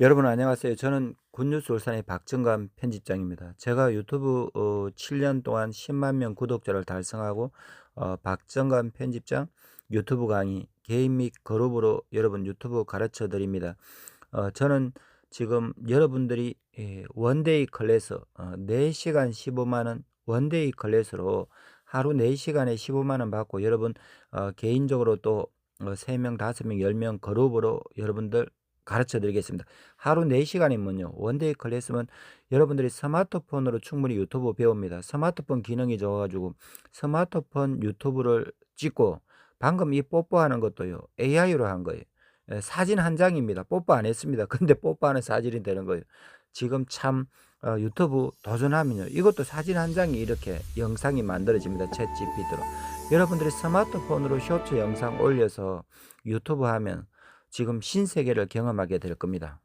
여러분 안녕하세요. 저는 굿뉴스 울산의 박정감 편집장입니다. 제가 유튜브 어, 7년 동안 10만 명 구독자를 달성하고 어, 박정감 편집장 유튜브 강의 개인 및 그룹으로 여러분 유튜브 가르쳐 드립니다. 어, 저는 지금 여러분들이 예, 원데이 클래스 어, 4시간 15만 원 원데이 클래스로 하루 4시간에 15만 원 받고 여러분 어, 개인적으로 또 어, 3명, 5명, 10명 그룹으로 여러분들 가르쳐 드리겠습니다. 하루 4시간이면요. 원데이 클래스면 여러분들이 스마트폰으로 충분히 유튜브 배웁니다. 스마트폰 기능이 좋아가지고 스마트폰 유튜브를 찍고 방금 이 뽀뽀하는 것도요. AI로 한 거예요. 예, 사진 한 장입니다. 뽀뽀 안 했습니다. 근데 뽀뽀하는 사진이 되는 거예요. 지금 참 어, 유튜브 도전하면요. 이것도 사진 한 장이 이렇게 영상이 만들어집니다. 챗 GPT로. 여러분들이 스마트폰으로 쇼츠 영상 올려서 유튜브 하면 지금 신세계를 경험하게 될 겁니다.